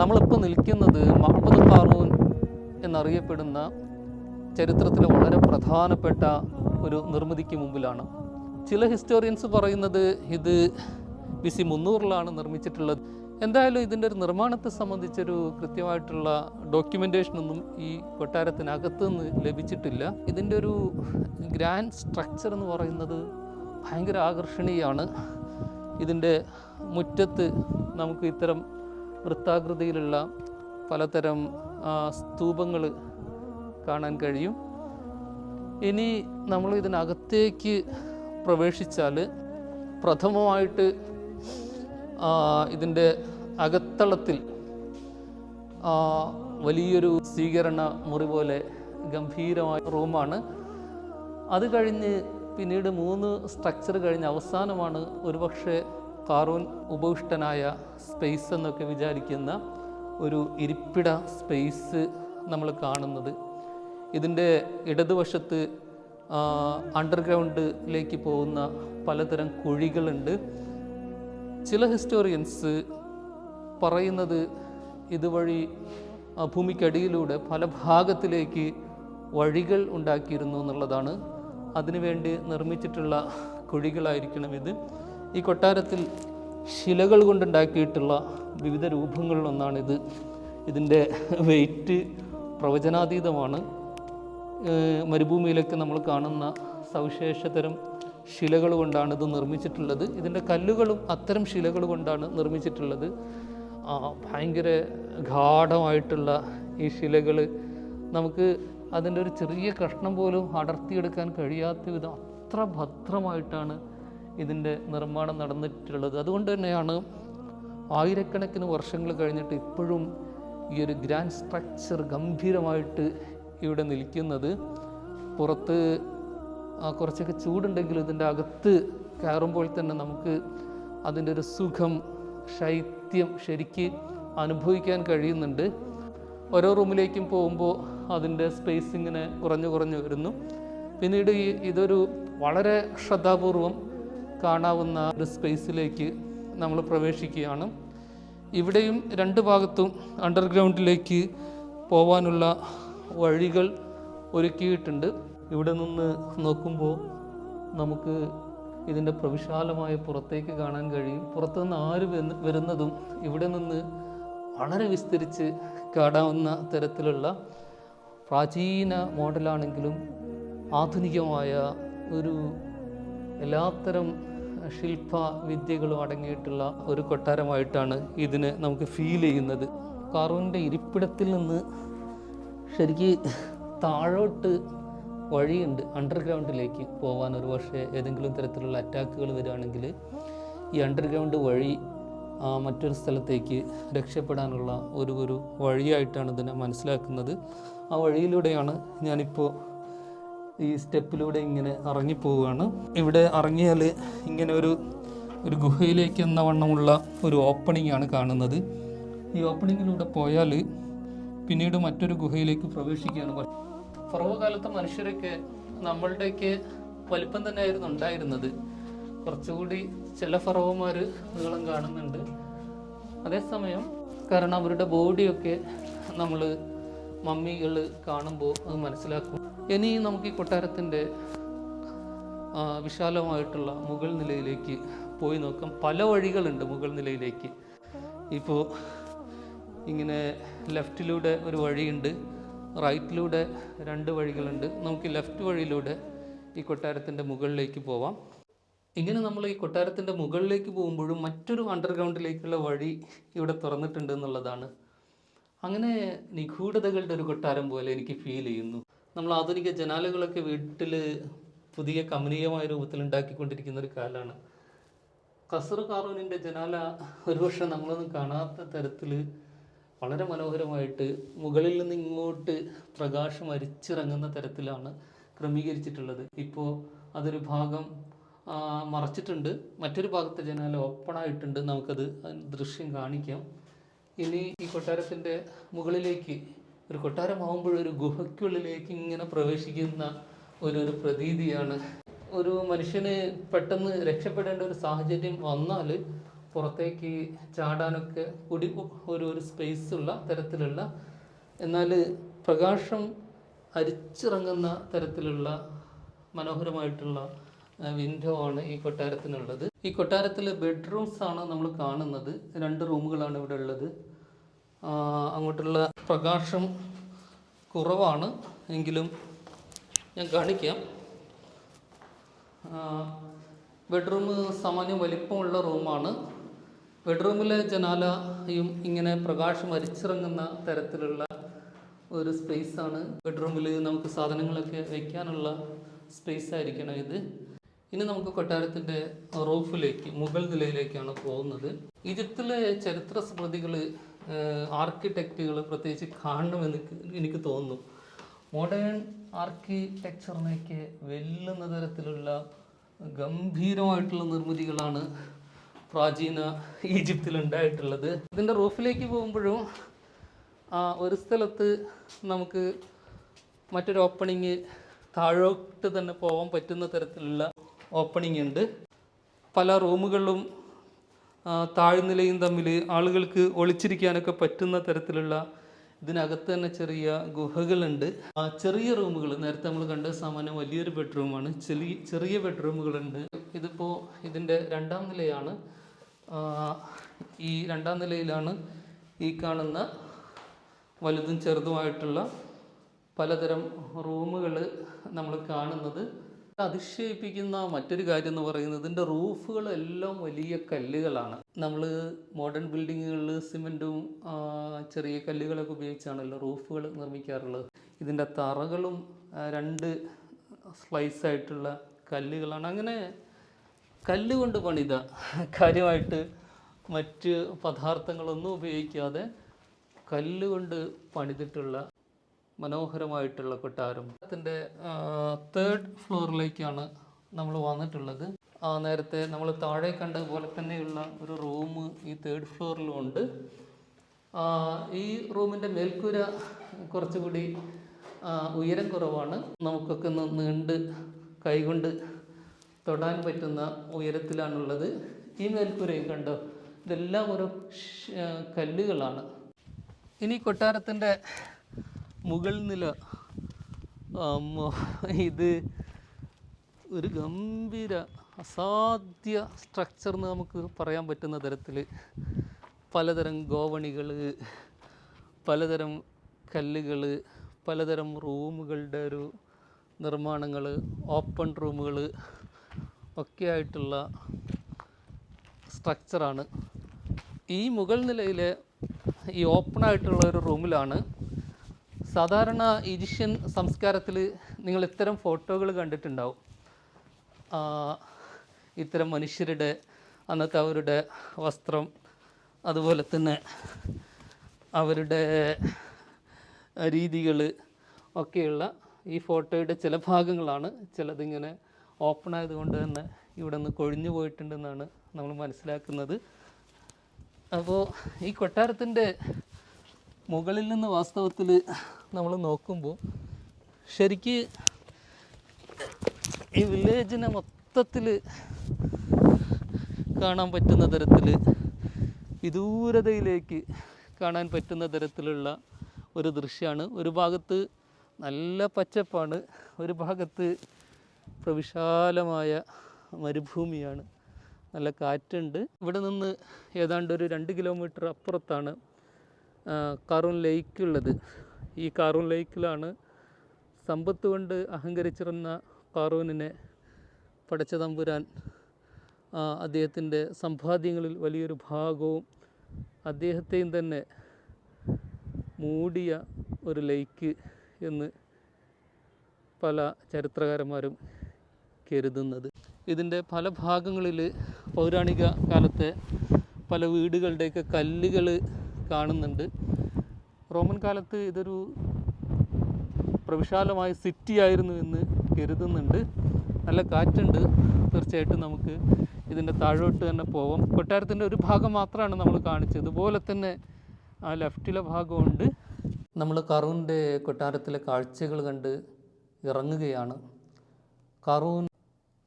നമ്മളിപ്പോൾ നിൽക്കുന്നത് മഹമ്മദ് ഫാറൂൻ എന്നറിയപ്പെടുന്ന ചരിത്രത്തിലെ വളരെ പ്രധാനപ്പെട്ട ഒരു നിർമ്മിതിക്ക് മുമ്പിലാണ്. ചില ഹിസ്റ്റോറിയൻസ് പറയുന്നത് ഇത് ബി സി മുന്നൂറിലാണ് നിർമ്മിച്ചിട്ടുള്ളത്. എന്തായാലും ഇതിന്റെ ഒരു നിർമ്മാണത്തെ സംബന്ധിച്ചൊരു കൃത്യമായിട്ടുള്ള ഡോക്യുമെന്റേഷൻ ഒന്നും ഈ കൊട്ടാരത്തിനകത്ത് നിന്ന് ലഭിച്ചിട്ടില്ല. ഇതിന്റെ ഒരു ഗ്രാൻഡ് സ്ട്രക്ചർ എന്ന് പറയുന്നത് ഭയങ്കര ആകർഷണീയമാണ് ഇതിന്റെ മുറ്റത്ത് നമുക്ക് ഇത്തരം വൃത്താകൃതിയിലുള്ള പലതരം സ്തൂപങ്ങൾ കാണാൻ കഴിയും. ഇനി നമ്മൾ ഇതിനകത്തേക്ക് പ്രവേശിച്ചാൽ പ്രഥമമായിട്ട് ഇതിന്റെ അകത്തളത്തിൽ വലിയൊരു സ്വീകരണ മുറി പോലെ ഗംഭീരമായ റൂമാണ്. അത് കഴിഞ്ഞ് പിന്നീട് മൂന്ന് സ്ട്രക്ചർ കഴിഞ്ഞ് അവസാനമാണ് ഒരുപക്ഷെ കാറൂൻ ഉപവിഷ്ടനായ സ്പേസ് എന്നൊക്കെ വിചാരിക്കുന്ന ഒരു ഇരിപ്പിട സ്പേസ് നമ്മൾ കാണുന്നത്. ഇതിന്റെ ഇടതുവശത്ത് അണ്ടർഗ്രൗണ്ടിലേക്ക് പോകുന്ന പലതരം കുഴികളുണ്ട്. ചില ഹിസ്റ്റോറിയൻസ് പറയുന്നത് ഇതുവഴി ഭൂമിക്കടിയിലൂടെ പല ഭാഗത്തിലേക്ക് വഴികൾ ഉണ്ടാക്കിയിരുന്നു എന്നുള്ളതാണ്. അതിനുവേണ്ടി നിർമ്മിച്ചിട്ടുള്ള കുഴികളായിരിക്കണം ഇത്. ഈ കൊട്ടാരത്തിൽ ശിലകൾ കൊണ്ടുണ്ടാക്കിയിട്ടുള്ള വിവിധ രൂപങ്ങളിലൊന്നാണിത്. ഇതിന്റെ വെയിറ്റ് പ്രവചനാതീതമാണ്. മരുഭൂമിയിലൊക്കെ നമ്മൾ കാണുന്ന സവിശേഷതരം ശിലകൾ കൊണ്ടാണ് ഇത് നിർമ്മിച്ചിട്ടുള്ളത്. ഇതിന്റെ കല്ലുകളും അത്തരം ശിലകൾ കൊണ്ടാണ് നിർമ്മിച്ചിട്ടുള്ളത്. ഭയങ്കര ഗാഠമായിട്ടുള്ള ഈ ശിലകൾ നമുക്ക് അതിന്റെ ഒരു ചെറിയ കഷ്ണം പോലും അടർത്തിയെടുക്കാൻ കഴിയാത്ത വിധം അത്ര ഭദ്രമായിട്ടാണ് ഇതിന്റെ നിർമ്മാണം നടന്നിട്ടുള്ളത്. അതുകൊണ്ട് തന്നെയാണ് ആയിരക്കണക്കിന് വർഷങ്ങൾ കഴിഞ്ഞിട്ട് ഇപ്പോഴും ഈ ഒരു ഗ്രാൻഡ് സ്ട്രക്ചർ ഗംഭീരമായിട്ട് ഇവിടെ നിൽക്കുന്നത്. പുറത്ത് കുറച്ചൊക്കെ ചൂടുണ്ടെങ്കിലും ഇതിന്റെ അകത്ത് കയറുമ്പോൾ തന്നെ നമുക്ക് അതിന്റെ ഒരു സുഖം ശൈത്യം ശരിക്ക് അനുഭവിക്കാൻ കഴിയുന്നുണ്ട്. ഓരോ റൂമിലേക്കും പോകുമ്പോൾ അതിന്റെ സ്പേസിങ്ങിനെ കുറഞ്ഞു കുറഞ്ഞു വരുന്നു. പിന്നീട് ഇതൊരു വളരെ ശ്രദ്ധാപൂർവം കാണാവുന്ന ഒരു സ്പേസിലേക്ക് നമ്മൾ പ്രവേശിക്കുകയാണ്. ഇവിടെയും രണ്ട് ഭാഗത്തും അണ്ടർഗ്രൗണ്ടിലേക്ക് പോവാനുള്ള വഴികൾ ഒരുക്കിയിട്ടുണ്ട്. ഇവിടെ നിന്ന് നോക്കുമ്പോൾ നമുക്ക് ഇതിന്റെ പ്രവിശാലമായ പുറത്തേക്ക് കാണാൻ കഴിയും. പുറത്തുനിന്ന് ആര് വരുന്നതും ഇവിടെ നിന്ന് വളരെ വിസ്തരിച്ച് കാണാവുന്ന തരത്തിലുള്ള പ്രാചീന മോഡലാണെങ്കിലും ആധുനികമായ ഒരു എല്ലാത്തരം ശില്പ വിദ്യകളും അടങ്ങിയിട്ടുള്ള ഒരു കൊട്ടാരമായിട്ടാണ് ഇതിനെ നമുക്ക് ഫീൽ ചെയ്യുന്നത്. കാറൂന്റെ ഇരിപ്പിടത്തിൽ നിന്ന് ശരിക്ക് താഴോട്ട് വഴിയുണ്ട്. അണ്ടർഗ്രൗണ്ടിലേക്ക് പോകാൻ ഒരു പക്ഷേ ഏതെങ്കിലും തരത്തിലുള്ള അറ്റാക്കുകൾ വരികയാണെങ്കിൽ ഈ അണ്ടർഗ്രൗണ്ട് വഴി മറ്റൊരു സ്ഥലത്തേക്ക് രക്ഷപ്പെടാനുള്ള ഒരു ഒരു വഴിയായിട്ടാണ് ഇതിനെ മനസ്സിലാക്കുന്നത്. ആ വഴിയിലൂടെയാണ് ഞാനിപ്പോൾ ഈ സ്റ്റെപ്പിലൂടെ ഇങ്ങനെ ഇറങ്ങിപ്പോവുകയാണ് ഇവിടെ ഇറങ്ങിയാൽ ഇങ്ങനെ ഒരു ഒരു ഗുഹയിലേക്ക് എന്ന വണ്ണമുള്ള ഒരു ഓപ്പണിംഗ് ആണ് കാണുന്നത്. ഈ ഓപ്പണിങ്ങിലൂടെ പോയാൽ പിന്നീട് മറ്റൊരു ഗുഹയിലേക്ക് പ്രവേശിക്കുകയാണ് ഫറവകാലത്തെ മനുഷ്യരൊക്കെ നമ്മളുടെയൊക്കെ വലിപ്പം തന്നെയായിരുന്നു ഉണ്ടായിരുന്നത്. കുറച്ചുകൂടി ചില ഫറവന്മാർ നീളം കാണുന്നുണ്ട്. അതേസമയം കാരണം അവരുടെ ബോഡിയൊക്കെ നമ്മൾ മമ്മികൾ കാണുമ്പോൾ അത് മനസ്സിലാക്കും. ഇനി നമുക്ക് ഈ കൊട്ടാരത്തിന്റെ വിശാലമായിട്ടുള്ള മുകൾ നിലയിലേക്ക് പോയി നോക്കാം. പല വഴികളുണ്ട് മുകൾ നിലയിലേക്ക്. ഇപ്പോൾ ഇങ്ങനെ ലെഫ്റ്റിലൂടെ ഒരു വഴിയുണ്ട് റൈറ്റിലൂടെ രണ്ട് വഴികളുണ്ട്. നമുക്ക് ലെഫ്റ്റ് വഴിയിലൂടെ ഈ കൊട്ടാരത്തിന്റെ മുകളിലേക്ക് പോവാം. ഇങ്ങനെ നമ്മൾ ഈ കൊട്ടാരത്തിന്റെ മുകളിലേക്ക് പോകുമ്പോഴും മറ്റൊരു അണ്ടർഗ്രൗണ്ടിലേക്കുള്ള വഴി ഇവിടെ തുറന്നിട്ടുണ്ട് എന്നുള്ളതാണ്. അങ്ങനെ നിഗൂഢതകളുടെ ഒരു കൊട്ടാരം പോലെ എനിക്ക് ഫീൽ ചെയ്യുന്നു. നമ്മൾ ആധുനിക ജനാലകളൊക്കെ വീട്ടിൽ പുതിയ കമനീയമായ രൂപത്തിൽ ഉണ്ടാക്കിക്കൊണ്ടിരിക്കുന്ന ഒരു കാലമാണ് കസർ കാറൂനിന്റെ ജനാല ഒരുപക്ഷെ നമ്മളൊന്നും കാണാത്ത തരത്തിൽ വളരെ മനോഹരമായിട്ട് മുകളിൽ നിന്ന് ഇങ്ങോട്ട് പ്രകാശം അരിച്ചിറങ്ങുന്ന തരത്തിലാണ് ക്രമീകരിച്ചിട്ടുള്ളത്. ഇപ്പോൾ അതൊരു ഭാഗം മറച്ചിട്ടുണ്ട്. മറ്റൊരു ഭാഗത്തെ ജനാല ഓപ്പൺ ആയിട്ടുണ്ട്. നമുക്കത് ദൃശ്യം കാണിക്കാം. ഇനി ഈ കൊട്ടാരത്തിന്റെ മുകളിലേക്ക് ഒരു കൊട്ടാരമാകുമ്പോഴൊരു ഗുഹയ്ക്കുള്ളിലേക്ക് ഇങ്ങനെ പ്രവേശിക്കുന്ന ഒരു ഒരു പ്രതീതിയാണ്. ഒരു മനുഷ്യന് പെട്ടെന്ന് രക്ഷപ്പെടേണ്ട ഒരു സാഹചര്യം വന്നാൽ പുറത്തേക്ക് ചാടാനൊക്കെ കൂടി ഒരു ഒരു സ്പേസ് ഉള്ള തരത്തിലുള്ള എന്നാൽ പ്രകാശം അരിച്ചിറങ്ങുന്ന തരത്തിലുള്ള മനോഹരമായിട്ടുള്ള വിൻഡോ ആണ് ഈ കൊട്ടാരത്തിനുള്ളത്. ഈ കൊട്ടാരത്തിലെ ബെഡ്റൂംസ് ആണ് നമ്മൾ കാണുന്നത്. രണ്ട് റൂമുകളാണ് ഇവിടെ ഉള്ളത്. അങ്ങോട്ടുള്ള പ്രകാശം കുറവാണ്. എങ്കിലും ഞാൻ കാണിക്കാം. ബെഡ്റൂം സാമാന്യം വലിപ്പമുള്ള റൂമാണ്. ബെഡ്റൂമിലെ ജനാലയും ഇങ്ങനെ പ്രകാശം അരിച്ചിറങ്ങുന്ന തരത്തിലുള്ള ഒരു സ്പേസാണ്. ബെഡ്റൂമിൽ നമുക്ക് സാധനങ്ങളൊക്കെ വയ്ക്കാനുള്ള സ്പേസ് ആയിരിക്കണം ഇത്. ഇനി നമുക്ക് കൊട്ടാരത്തിന്റെ റൂഫിലേക്ക് മുകൾ നിലയിലേക്കാണ് പോകുന്നത്. ഈജിപ്തിലെ ചരിത്ര സ്മൃതികൾ ആർക്കിടെക്റ്റുകൾ പ്രത്യേകിച്ച് കാണണമെന്ന് എനിക്ക് തോന്നുന്നു. മോഡേൺ ആർക്കിടെക്ചറിനേക്ക് വെല്ലുന്ന തരത്തിലുള്ള ഗംഭീരമായിട്ടുള്ള നിർമ്മിതികളാണ് പ്രാചീന ഈജിപ്തിൽ ഉണ്ടായിട്ടുള്ളത് ഇതിന്റെ റൂഫിലേക്ക് പോകുമ്പോഴും ഒരു സ്ഥലത്ത് നമുക്ക് മറ്റൊരു ഓപ്പണിങ് താഴോട്ട് തന്നെ പോകാൻ പറ്റുന്ന തരത്തിലുള്ള ഓപ്പണിംഗ് ഉണ്ട്. പല റൂമുകളിലും താഴ്നിലയും തമ്മിൽ ആളുകൾക്ക് ഒളിച്ചിരിക്കാനൊക്കെ പറ്റുന്ന തരത്തിലുള്ള ഇതിനകത്ത് തന്നെ ചെറിയ ഗുഹകളുണ്ട്. ചെറിയ റൂമുകൾ നേരത്തെ നമ്മൾ കണ്ട സാമാന്യം വലിയൊരു ബെഡ്റൂമാണ്. ചെറിയ ചെറിയ ബെഡ്റൂമുകളുണ്ട്. ഇതിപ്പോൾ ഇതിന്റെ രണ്ടാം നിലയാണ്. ഈ രണ്ടാം നിലയിലാണ് ഈ കാണുന്ന വലുതും ചെറുതുമായിട്ടുള്ള പലതരം റൂമുകൾ നമ്മൾ കാണുന്നത്. അതിശയിപ്പിക്കുന്ന മറ്റൊരു കാര്യം എന്ന് പറയുന്നത് ഇതിന്റെ റൂഫുകളെല്ലാം വലിയ കല്ലുകളാണ്. നമ്മൾ മോഡേൺ ബിൽഡിങ്ങുകളിൽ സിമെന്റും ചെറിയ കല്ലുകളൊക്കെ ഉപയോഗിച്ചാണല്ലോ റൂഫുകൾ നിർമ്മിക്കാറുള്ളത്. ഇതിന്റെ തറകളും രണ്ട് സ്ലൈസ് ആയിട്ടുള്ള കല്ലുകളാണ്. അങ്ങനെ കല്ല് കൊണ്ട് പണിത കാര്യമായിട്ട് മറ്റ് പദാർത്ഥങ്ങളൊന്നും ഉപയോഗിക്കാതെ കല്ലുകൊണ്ട് പണിതിട്ടുള്ള മനോഹരമായിട്ടുള്ള കൊട്ടാരം. അതിന്റെ തേർഡ് ഫ്ലോറിലേക്കാണ് നമ്മൾ വന്നിട്ടുള്ളത്. ആ, നേരത്തെ നമ്മൾ താഴെ കണ്ടതുപോലെ പോലെ തന്നെയുള്ള ഒരു റൂം ഈ തേർഡ് ഫ്ലോറിലും ഉണ്ട്. ഈ റൂമിന്റെ മേൽക്കൂര കുറച്ചുകൂടി ഉയരം കുറവാണ്. നമുക്കൊക്കെ നീണ്ട് കൈകൊണ്ട് തൊടാൻ പറ്റുന്ന ഉയരത്തിലാണുള്ളത്. ഈ മേൽക്കൂരയും കണ്ടോ? ഇതെല്ലാം ഒരു കല്ലുകളാണ്. ഇനി കൊട്ടാരത്തിന്റെ മുകൾ നില. ഇത് ഒരു ഗംഭീര അസാധ്യ സ്ട്രക്ചർ എന്ന് നമുക്ക് പറയാൻ പറ്റുന്ന തരത്തിൽ പലതരം ഗോവണികൾ പലതരം കല്ലുകൾ പലതരം റൂമുകളുടെ ഒരു നിർമ്മാണങ്ങൾ ഓപ്പൺ റൂമുകൾ ഒക്കെ ആയിട്ടുള്ള സ്ട്രക്ചറാണ് ഈ മുകൾ നിലയിലെ ഈ ഓപ്പൺ ആയിട്ടുള്ള ഒരു റൂമിലാണ് സാധാരണ ഈജിപ്ഷ്യൻ സംസ്കാരത്തിൽ നിങ്ങൾ ഇത്തരം ഫോട്ടോകൾ കണ്ടിട്ടുണ്ടാവും ഇത്തരം മനുഷ്യരുടെ അന്നത്തെ അവരുടെ വസ്ത്രം അതുപോലെ തന്നെ അവരുടെ രീതികൾ ഒക്കെയുള്ള ഈ ഫോട്ടോയുടെ ചില ഭാഗങ്ങളാണ് ചിലതിങ്ങനെ ഓപ്പൺ ആയതുകൊണ്ട് തന്നെ ഇവിടെ നിന്ന് കൊഴിഞ്ഞു പോയിട്ടുണ്ടെന്നാണ് നമ്മൾ മനസ്സിലാക്കുന്നത്. അപ്പോൾ ഈ കൊട്ടാരത്തിന്റെ മുകളിൽ നിന്ന് വാസ്തവത്തിൽ നമ്മൾ നോക്കുമ്പോൾ ശരിക്ക് ഈ വില്ലേജിനെ മൊത്തത്തിൽ കാണാൻ പറ്റുന്ന തരത്തിൽ വിദൂരതയിലേക്ക് കാണാൻ പറ്റുന്ന തരത്തിലുള്ള ഒരു ദൃശ്യമാണ്. ഒരു ഭാഗത്ത് നല്ല പച്ചപ്പാണ് ഒരു ഭാഗത്ത് പ്രവിശാലമായ മരുഭൂമിയാണ്. നല്ല കാറ്റുണ്ട്. ഇവിടെ നിന്ന് ഏതാണ്ട് ഒരു രണ്ട് കിലോമീറ്റർ അപ്പുറത്താണ് കാറൂൺ ലേക്ക് ഉള്ളത്. ഈ കാറൂൺ ലേക്കിലാണ് സമ്പത്ത് കൊണ്ട് അഹങ്കരിച്ചിരുന്ന കാറൂനിനെ പടച്ച തമ്പുരാൻ അദ്ദേഹത്തിന്റെ സമ്പാദ്യങ്ങളിൽ വലിയൊരു ഭാഗവും അദ്ദേഹത്തെയും തന്നെ മൂടിയ ഒരു ലേക്ക് എന്ന് പല ചരിത്രകാരന്മാരും കരുതുന്നത്. ഇതിന്റെ പല ഭാഗങ്ങളിൽ പൗരാണിക കാലത്തെ പല വീടുകളുടെയൊക്കെ കല്ലുകൾ കാണുന്നുണ്ട്. റോമൻ കാലത്ത് ഇതൊരു പ്രവിശാലമായ സിറ്റി ആയിരുന്നു എന്ന് കരുതുന്നുണ്ട്. നല്ല കാറ്റുണ്ട്. തീർച്ചയായിട്ടും നമുക്ക് ഇതിന്റെ താഴോട്ട് തന്നെ പോവാം. കൊട്ടാരത്തിന്റെ ഒരു ഭാഗം മാത്രമാണ് നമ്മൾ കാണിച്ചത്. ഇതുപോലെ തന്നെ ആ ലെഫ്റ്റിലെ ഭാഗമുണ്ട്. നമ്മൾ കറൂന്റെ കൊട്ടാരത്തിലെ കാഴ്ചകൾ കണ്ട് ഇറങ്ങുകയാണ്. കറൂൻ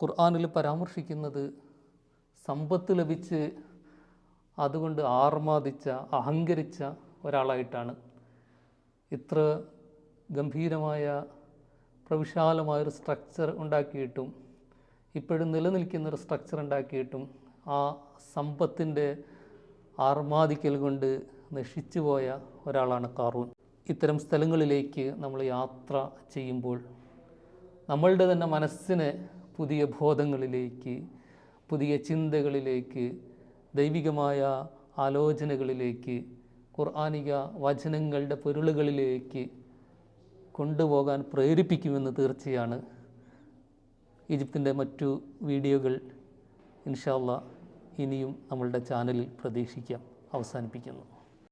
ഖുർആാനിൽ പരാമർശിക്കുന്നത് സമ്പത്ത് ലഭിച്ച് അതുകൊണ്ട് ആർമാദിച്ച അഹങ്കരിച്ച ഒരാളായിട്ടാണ്. ഇത്ര ഗംഭീരമായ പ്രവിശാലമായൊരു സ്ട്രക്ചർ ഉണ്ടാക്കിയിട്ടും ഇപ്പോഴും നിലനിൽക്കുന്നൊരു സ്ട്രക്ചർ ഉണ്ടാക്കിയിട്ടും ആ സമ്പത്തിന്റെ ആർമാദിക്കൽ കൊണ്ട് നശിച്ചു പോയ ഒരാളാണ് കാറൂൺ. ഇത്തരം സ്ഥലങ്ങളിലേക്ക് നമ്മൾ യാത്ര ചെയ്യുമ്പോൾ നമ്മളുടെ തന്നെ മനസ്സിനെ പുതിയ ബോധങ്ങളിലേക്ക് പുതിയ ചിന്തകളിലേക്ക് ദൈവികമായ ആലോചനകളിലേക്ക് ഖുർആാനിക വചനങ്ങളുടെ പൊരുളുകളിലേക്ക് കൊണ്ടുപോകാൻ പ്രേരിപ്പിക്കുമെന്ന് തീർച്ചയാണ് ഈജിപ്തിന്റെ മറ്റു വീഡിയോകൾ ഇൻഷാല്ല ഇനിയും നമ്മളുടെ ചാനലിൽ പ്രതീക്ഷിക്കാം അവസാനിപ്പിക്കുന്നു.